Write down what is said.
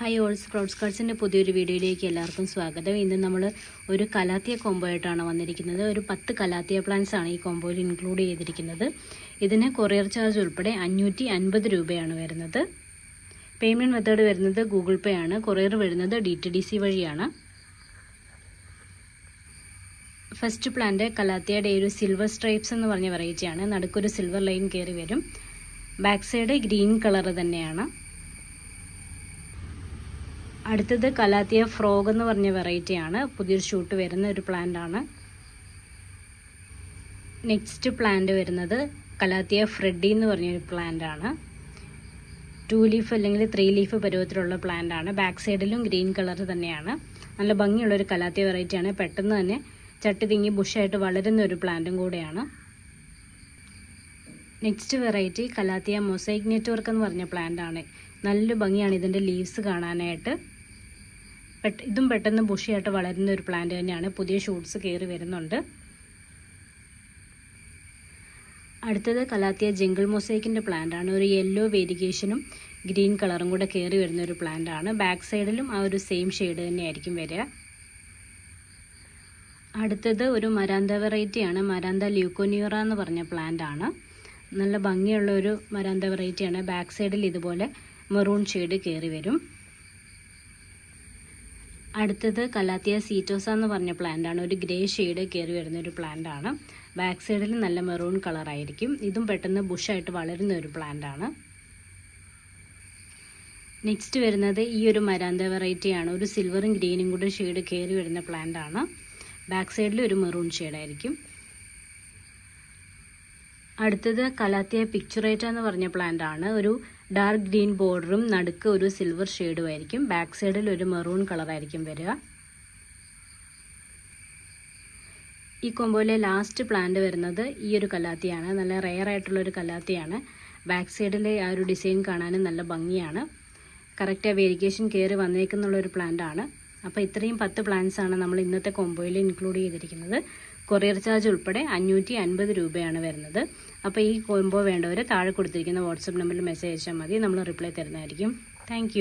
Hi ഓൾസ് fruits കാർഡ്സിന്റെ പുതിയൊരു വീഡിയോയിലേക്ക് എല്ലാവർക്കും സ്വാഗതം. ഇന്ന് നമ്മൾ ഒരു കലാത്തിയ കോംബോ ആയിട്ടാണ് വന്നിരിക്കുന്നത്. ഒരു പത്ത് കലാത്തിയ പ്ലാന്റ്സ് ആണ് ഈ കോംബോയിൽ ഇൻക്ലൂഡ് ചെയ്തിരിക്കുന്നത്. ഇതിന് കൊറിയർ ചാർജ് ഉൾപ്പെടെ അഞ്ഞൂറ്റി അൻപത് രൂപയാണ് വരുന്നത്. പേയ്മെന്റ് മെത്തേഡ് വരുന്നത് ഗൂഗിൾ പേ ആണ്. കൊറിയർ വരുന്നത് ഡി ടി ഡി സി വഴിയാണ്. ഫസ്റ്റ് പ്ലാന്റ് കലാത്തിയുടെ ഒരു സിൽവർ സ്ട്രൈപ്സ് എന്ന് പറഞ്ഞ വെറൈറ്റിയാണ് നടുക്കൊരു സിൽവർ ലൈൻ കയറി വരും. ബാക്ക് സൈഡ് ഗ്രീൻ കളർ തന്നെയാണ്. അടുത്തത് കലാത്തിയ ഫ്രോഗ് എന്ന് പറഞ്ഞ വെറൈറ്റിയാണ് പുതിയൊരു ഷൂട്ട് വരുന്ന ഒരു പ്ലാന്റ് ആണ്. നെക്സ്റ്റ് പ്ലാന്റ് വരുന്നത് കലാത്തിയ ഫ്രെഡി എന്ന് പറഞ്ഞൊരു പ്ലാന്റ് ആണ്. ടു ലീഫ് അല്ലെങ്കിൽ ത്രീ ലീഫ് പരുവത്തിലുള്ള പ്ലാന്റ് ആണ്. ബാക്ക് സൈഡിലും ഗ്രീൻ കളർ തന്നെയാണ്. നല്ല ഭംഗിയുള്ളൊരു കലാത്തിയ വെറൈറ്റിയാണ് പെട്ടെന്ന് തന്നെ ചട്ടി തിങ്ങി ബുഷായിട്ട് വളരുന്ന ഒരു പ്ലാന്റും കൂടെയാണ്. Next variety calathea mosaic network എന്ന് പറഞ്ഞ പ്ലാന്റ് ആണ്. നല്ല ഭംഗിയാണ് ഇതിന്റെ ലീവ്സ് കാണാനായിട്ട്. പെട്ട ഇതും പെട്ടെന്ന് ബുഷിയായിട്ട് വളരുന്ന ഒരു പ്ലാന്റ് തന്നെയാണ്. പുതിയ ഷൂട്ട്സ് കയറി വരുന്നുണ്ട്. അടുത്തത് കലാത്തിയ ജംഗിൾ മൊസൈക്കിന്റെ പ്ലാന്റ് ആണ്. ഒരു യെല്ലോ വേരിഗേഷനും ഗ്രീൻ കളറും കൂടെ കയറി വരുന്ന ഒരു പ്ലാന്റ് ആണ്. ബാക്ക് സൈഡിലും ആ ഒരു സെയിം ഷെയ്ഡ് തന്നെയായിരിക്കും വരിക. അടുത്തത് ഒരു മരാന്ത വെറൈറ്റിയാണ് മരാന്ത ല്യൂക്കോനിയറ എന്ന് പറഞ്ഞ പ്ലാന്റ് ആണ്. നല്ല ഭംഗിയുള്ള ഒരു മരാന്ത വെറൈറ്റിയാണ് ബാക്ക് സൈഡിൽ ഇതുപോലെ മെറൂൺ ഷെയ്ഡ് കയറി വരും. അടുത്തത് കലാത്തിയ സീറ്റോസ എന്ന് പറഞ്ഞ പ്ലാന്റ് ആണ്. ഒരു ഗ്രേ ഷെയ്ഡ് കയറി വരുന്ന ഒരു പ്ലാന്റ് ആണ്. ബാക്ക് സൈഡിൽ നല്ല മെറൂൺ കളർ ആയിരിക്കും. ഇതും പെട്ടെന്ന് ബുഷായിട്ട് വളരുന്ന ഒരു പ്ലാന്റ് ആണ്. നെക്സ്റ്റ് വരുന്നത് ഈ ഒരു മരാന്ത വെറൈറ്റി ആണ്. ഒരു സിൽവറും ഗ്രീനും കൂടെ ഷെയ്ഡ് കയറി വരുന്ന പ്ലാന്റ് ആണ്. ബാക്ക് സൈഡിൽ ഒരു മെറൂൺ ഷെയ്ഡായിരിക്കും അടുത്തത് കലാത്തിയ പിക്ചറേറ്റ എന്ന് പറഞ്ഞ പ്ലാന്റ് ആണ്. ഒരു ഡാർക്ക് ഗ്രീൻ ബോർഡറും നടുക്ക് ഒരു സിൽവർ ഷെയ്ഡും ആയിരിക്കും. ബാക്ക് സൈഡിൽ ഒരു മെറൂൺ കളറായിരിക്കും വരിക. ഈ കൊമ്പോയിലെ ലാസ്റ്റ് പ്ലാന്റ് വരുന്നത് ഈ ഒരു കലാത്തിയാണ്. നല്ല റെയർ ആയിട്ടുള്ള ഒരു കലാത്തിയാണ്. ബാക്ക് സൈഡിലെ ആ ഒരു ഡിസൈൻ കാണാനും നല്ല ഭംഗിയാണ്. കറക്റ്റ് വേരിക്കേഷൻ കയറി വന്നേക്കുന്നുള്ളൊരു പ്ലാന്റ് ആണ്. അപ്പോൾ ഇത്രയും പത്ത് പ്ലാന്റ്സ് ആണ് നമ്മൾ ഇന്നത്തെ കൊമ്പോയിൽ ഇൻക്ലൂഡ് ചെയ്തിരിക്കുന്നത്. കൊറിയർ ചാർജ് ഉൾപ്പെടെ അഞ്ഞൂറ്റി അൻപത് രൂപയാണ് വരുന്നത്. അപ്പോൾ ഈ കോംബോ വേണ്ടവർ താഴെ കൊടുത്തിരിക്കുന്ന വാട്സപ്പ് നമ്പറിൽ മെസ്സേജ് അയച്ചാൽ മതി. നമ്മൾ റിപ്ലൈ തരുന്നതായിരിക്കും. താങ്ക്